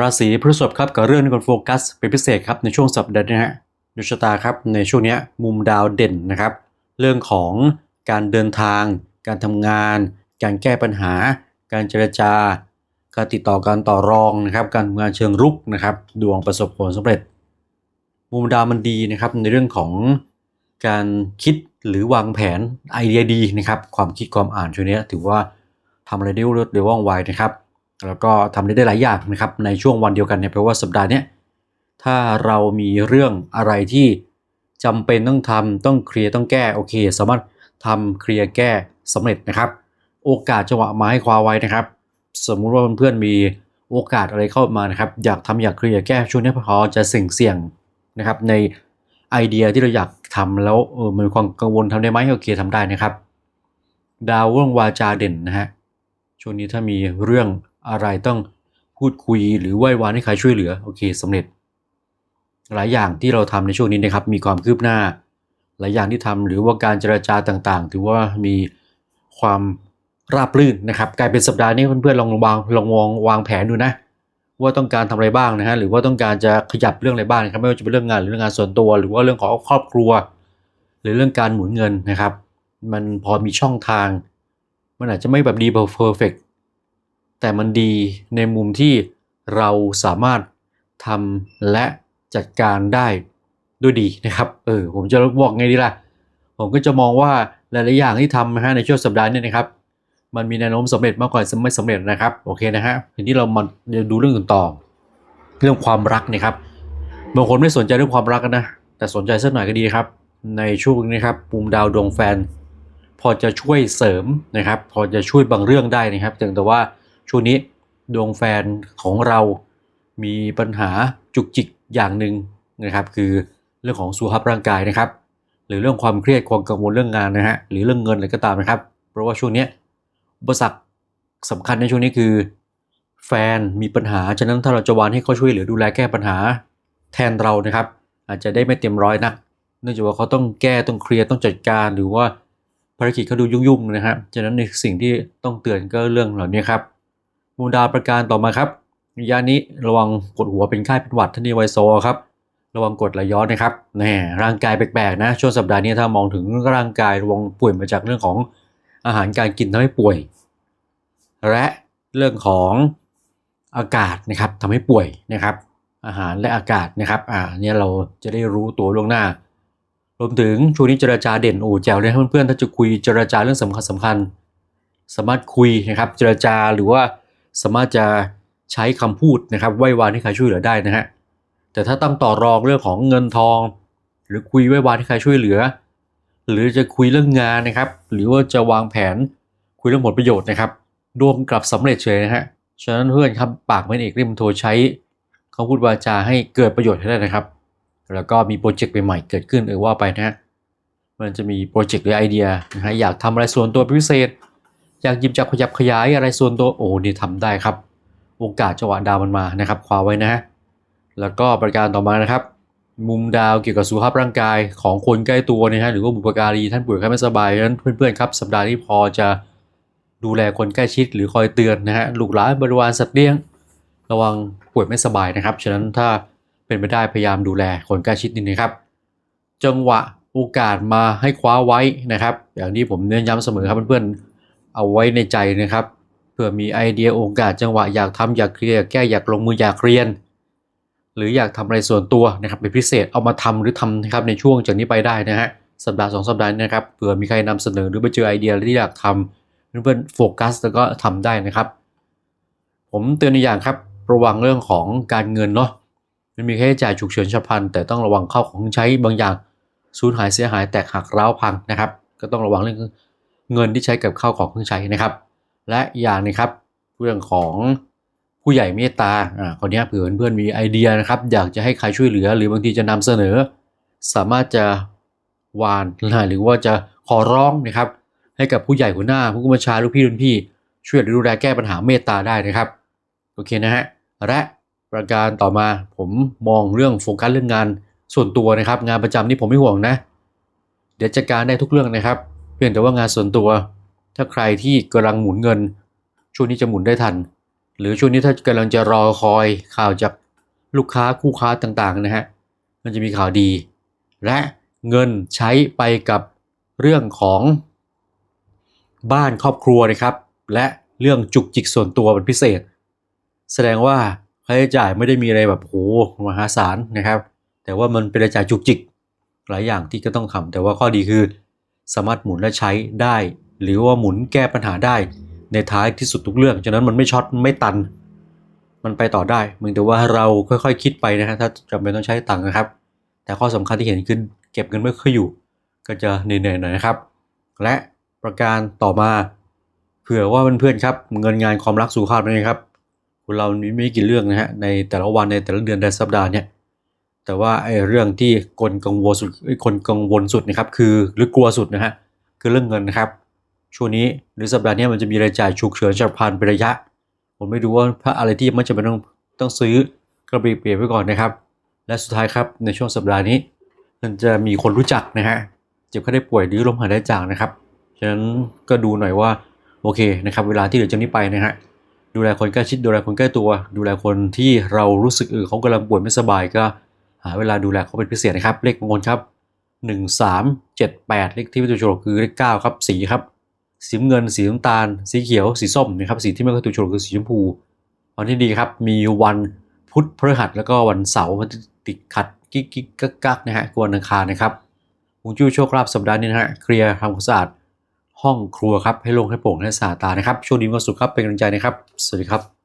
ราศีพฤษภครับกับเรื่องที่คนโฟกัสเป็นพิเศษครับในช่วงสัปดาห์นี้ฮะดวงชะตาครับในช่วงนี้มุมดาวเด่นนะครับ เรื่องของการเดินทาง การทำงาน การแก้ปัญหา การเจรจา การติดต่อการต่อรองนะครับ การทำงานเชิงรุกนะครับ ดวงประสบผลสำเร็จ มุมดาวมันดีนะครับในเรื่องของการคิดหรือวางแผนไอเดียดีนะครับ ความคิดความอ่านช่วงนี้ถือว่าทำอะไรได้รวดเร็วว่องไวนะครับ แล้วก็ทำได้ได้หลายอย่างนะครับในช่วงวันเดียวกันเนี่ยแปลว่าสัปดาห์นี้ถ้าเรามีเรื่องอะไรที่จำเป็นต้องทำต้องเคลียร์ต้องแก้โอเค สามารถทำเคลียร์แก้สำเร็จนะครับ โอกาสจังหวะมาให้คว้าไว้นะครับ สมมุติว่าเพื่อนๆมีโอกาสอะไรเข้ามานะครับ อยากทำอยากเคลียร์แก้ช่วงนี้พอจะเสี่ยงเสี่ยงๆนะครับ ในไอเดียที่เราอยากทำแล้วเออมีความกังวลทำได้ไหมโอเคทำได้นะครับ ดาวเรื่องวาจาเด่นนะฮะช่วงนี้ถ้ามีเรื่อง อะไรต้องพูดคุยหรือไหว้วานให้ใครช่วยเหลือโอเคสำเร็จ หลายอย่างที่เราทำในช่วงนี้นะครับมีความคืบหน้า หลายอย่างที่ทำหรือว่าการเจรจาต่างๆ ถือว่ามีความราบรื่นนะครับ กลายเป็นสัปดาห์นี้เพื่อนๆลองวางลองมองวางแผนดูนะ ว่าต้องการทำอะไรบ้างนะฮะหรือว่าต้องการจะขยับเรื่องอะไรบ้างนะครับไม่ว่าจะเป็นเรื่องงานหรือเรื่องงานส่วนตัว หรือว่าเรื่องของครอบครัว หรือเรื่องการหมุนเงินนะครับ มันพอมีช่องทาง มันอาจจะไม่แบบดีเพอร์เฟก แต่มันดีในมุมที่เราสามารถทำและจัดการได้ด้วยดีนะครับ เออ ผมจะบอกไงดีล่ะ ผมก็จะมองว่าหลายๆอย่างที่ทำนะฮะในช่วงสัปดาห์นี้นะครับ มันมีแนวโน้มสำเร็จมากกว่าไม่สำเร็จนะครับ โอเคนะฮะทีนี้เรามาเรียนดูเรื่องอื่นต่อ เรื่องความรักนะครับ บางคนไม่สนใจเรื่องความรักนะ แต่สนใจสักหน่อยก็ดีครับ ในช่วงนี้ครับปุ่มดาวดวงแฟน พอจะช่วยเสริมนะครับ พอจะช่วยบางเรื่องได้นะครับแต่ว่า ช่วงนี้ดวงแฟนของเรามีปัญหาจุกจิกอย่างหนึ่งนะครับ คือเรื่องของสุขภาพร่างกายนะครับ หรือเรื่องความเครียดความกังวลเรื่องงานนะฮะหรือเรื่องเงินอะไรก็ตามนะครับ เพราะว่าช่วงนี้อุปสรรคสำคัญในช่วงนี้คือ แฟนมีปัญหาฉะนั้นถ้าเราจะวานให้เขาช่วยเหลือดูแลแก้ปัญหาแทนเรานะครับ อาจจะได้ไม่เต็มร้อยนักเนื่องจากว่าเขาต้องแก้ต้องเคลียร์ต้องจัดการหรือว่าภารกิจเขาดูยุ่งๆนะครับฉะนั้นในสิ่งที่ต้องเตือนก็เรื่องเหล่านี้ครับ มูดาวประการต่อมาครับระยะนี้ระวังปวดหัวเป็นไข้เป็นหวัดท่านีไวโซครับ ระวังกดไหลย้อนนะครับแหมร่างกายแปลกๆนะ ช่วงสัปดาห์นี้ถ้ามองถึงร่างกายระวังป่วยมาจากเรื่องของอาหารการกินทำให้ป่วย และเรื่องของอากาศนะครับทำให้ป่วยนะครับ อาหารและอากาศนะครับ อ่าเนี่ยเราจะได้รู้ตัวล่วงหน้า รวมถึงช่วงนี้เจรจาเด่นโอ้แจ๋วเลยเพื่อนๆถ้าจะคุยเจรจาเรื่องสำคัญสำคัญ สามารถคุยนะครับ เจรจาหรือว่า สามารถจะใช้คำพูดนะครับไหว้วานให้ใครช่วยเหลือได้นะฮะแต่ถ้าต้องต่อรองเรื่องของเงินทอง หรือคุยไว้วานให้ใครช่วยเหลือ หรือจะคุยเรื่องงานนะครับ หรือว่าจะวางแผนคุยเรื่องผลประโยชน์นะครับดวงกลับสำเร็จเฉยนะฮะฉะนั้นเพื่อนครับปากเป็นเอกริมโทรใช้เขาพูดวาจาให้เกิดประโยชน์ให้ได้นะครับ แล้วก็มีโปรเจกต์ใหม่ๆเกิดขึ้นเออว่าไปนะฮะมันจะมีโปรเจกต์หรือไอเดียนะฮะอยากทำอะไรส่วนตัวพิเศษ อยากหยิบจับขยับขยายอะไรส่วนตัวโอ้นี่ทำได้ครับ โอกาสจังหวะดาวมันมานะครับคว้าไว้นะฮะแล้วก็ประการต่อมานะครับ มุมดาวเกี่ยวกับสุขภาพร่างกายของคนใกล้ตัวนะฮะหรือว่าบุปการีท่านป่วยไข้ไม่สบายฉะนั้นเพื่อนๆครับสัปดาห์นี้พอจะดูแลคนใกล้ชิดหรือคอยเตือนนะฮะลูกหลานบริวารสัตว์เลี้ยง ระวังป่วยไม่สบายนะครับฉะนั้นถ้าเป็นไปได้พยายามดูแลคนใกล้ชิดนิดนึงครับ จังหวะโอกาสมาให้คว้าไว้นะครับ อย่างที่ผมเน้นย้ำเสมอครับเพื่อนๆ เอาไว้ในใจนะครับเผื่อมีไอเดียโอกาสจังหวะอยากทำอยากเคลียร์แก้อยากลงมืออยากเรียน หรืออยากทำอะไรส่วนตัวนะครับเป็นพิเศษเอามาทำหรือทำนะครับในช่วงจากนี้ไปได้นะฮะสัปดาห์สองสัปดาห์นะครับเผื่อมีใครนำเสนอหรือไปเจอไอเดียที่อยากทำเพื่อนโฟกัสแล้วก็ทำได้นะครับ ผมเตือนในอย่างครับระวังเรื่องของการเงินเนาะมันมีค่าใช้จ่ายฉุกเฉินฉับพลัน แต่ต้องระวังเข้าของใช้บางอย่างสูญหายเสียหายแตกหักร้าวพังนะครับ ก็ต้องระวังเรื่อง เงินที่ใช้กับข้าวของเครื่องใช้นะครับ และอย่างนึงครับเรื่องของผู้ใหญ่เมตตาอ่าคนนี้เผื่อเพื่อนๆมีไอเดียนะครับ อยากจะให้ใครช่วยเหลือ หรือบางทีจะนำเสนอ สามารถจะวานหรือว่าจะขอร้องนะครับ ให้กับผู้ใหญ่หัวหน้า ผู้กำกับชาลูกพี่รุ่นพี่ช่วยดูแลแก้ปัญหาเมตตาได้นะครับโอเคนะฮะและประการต่อมาผมมองเรื่องโฟกัสเรื่องงานส่วนตัวนะครับ งานประจำนี่ผมไม่ห่วงนะ เดี๋ยวจัดการได้ทุกเรื่องนะครับ พียงแต่ว่างานส่วนตัว ถ้าใครที่กำลังหมุนเงิน ช่วงนี้จะหมุนได้ทัน หรือช่วงนี้ถ้ากำลังจะรอคอยข่าวจากลูกค้าคู่ค้าต่างๆนะฮะมันจะมีข่าวดี และเงินใช้ไปกับเรื่องของบ้านครอบครัวนะครับ และเรื่องจุกจิกส่วนตัวเป็นพิเศษ แสดงว่าค่าใช้จ่ายไม่ได้มีอะไรแบบโหมหาศาลนะครับ แต่ว่ามันเป็นรายจ่ายจุกจิกหลายอย่างที่ก็ต้องทำแต่ว่าข้อดีคือ สามารถหมุนและใช้ได้ หรือว่าหมุนแก้ปัญหาได้ในท้ายที่สุดทุกเรื่องฉะนั้นมันไม่ช็อตไม่ตัน มันไปต่อได้เหมือนแต่ว่าเราค่อยๆคิดไปนะฮะถ้าจำเป็นต้องใช้ตังค์นะครับ แต่ข้อสำคัญที่เห็นคือเก็บเงินไม่ค่อยอยู่ ก็จะเหนื่อยๆหน่อยนะครับ และประการต่อมาเผื่อว่าเพื่อนๆครับ เงินงานความรักสุขภาพนั่นเองครับคนเรามีไม่กี่เรื่องนะฮะในแต่ละวันในแต่ละเดือนในสัปดาห์เนี่ย แต่ว่าไอ้เรื่องที่คนกังวลสุดคนกังวลสุดนะครับคือหรือกลัวสุดนะฮะคือเรื่องเงินนะครับ ช่วงนี้หรือสัปดาห์นี้มันจะมีรายจ่ายฉุกเฉินฉับพลันเป็นระยะ ผมไม่รู้ว่าพระอะไรที่ไม่จำเป็นต้องต้องซื้อก็เปลี่ยนไว้ก่อนนะครับ และสุดท้ายครับในช่วงสัปดาห์นี้ มันจะมีคนรู้จักนะฮะเจ็บไข้ได้ป่วยหรือล้มหายได้จากนะครับฉะนั้นก็ดูหน่อยว่าโอเคนะครับเวลาที่เหลือจากนี้ไปนะฮะดูแลคนใกล้ชิดดูแลคนใกล้ตัว ดูแลคนที่เรารู้สึกเออเขากำลังป่วยไม่สบายก็ หาเวลาดูแลเขาเป็นพิเศษนะครับ เลขมงคลครับ 1 3 7 8 เลขที่พิจูโชคคือเลข9ครับสีครับสีเงินสีน้ำตาล สีเขียวสีส้มนะครับสีที่ไม่ค่อยถูกโฉลกคือสีชมพูวันที่ดีครับมีวันพุธพฤหัสแล้วก็วันเสาร์มันติดขัดกิ๊กกิ๊กกักกักนะฮะกวนอังคารนะครับฮวงจุ้ยโชคลาภสัปดาห์นี้นะฮะเคลียร์ทำความสะอาดห้องครัวครับให้โลงให้โปร่งให้สะอาดตานะครับ ช่วงนี้มีความสุขครับเป็นกำลังใจนะครับ สวัสดีครับ